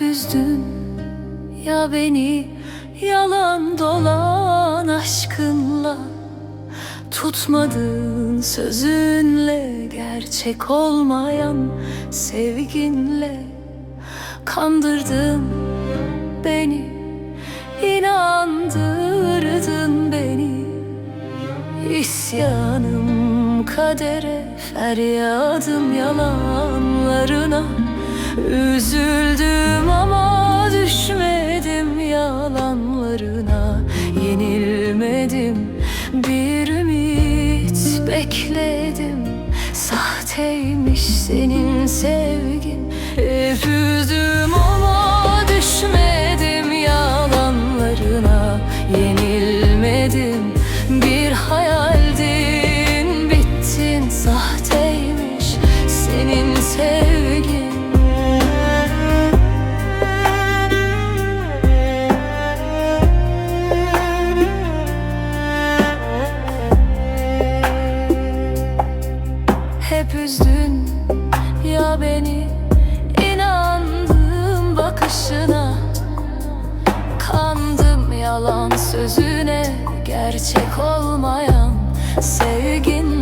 üzdün ya beni Yalan dolan aşkınla. Tutmadığın sözünle Gerçek olmayan sevginle. Kandırdın beni inandırdın beni. İsyanım kadere Feryadım yalanlarına. Üzüldüm Yenilmedim bir ümit bekledim. Sahteymiş senin sevgin Hep üzdün ya beni. İnandığım bakışına. Kandım yalan sözüne Gerçek olmayan sevginle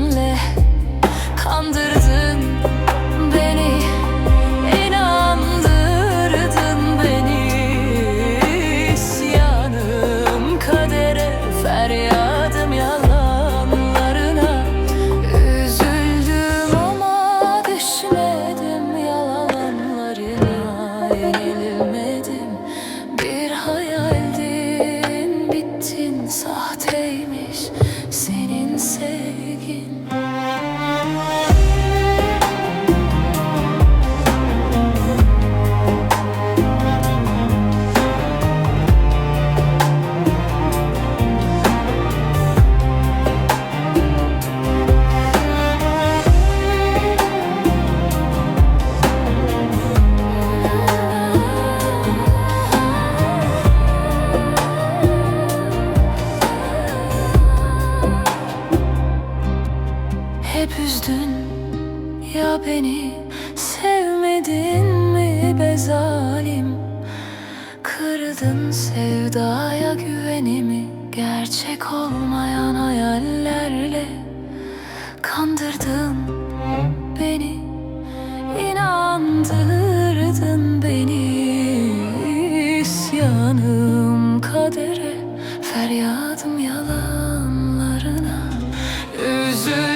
Sahteymiş senin sevgin ya beni sevmedin mi be zalim? Kırdın sevdaya güvenimi Gerçek olmayan hayallerle Kandırdın beni. İnandırdın beni İsyanım kadere Feryadım yalanlarına Üzül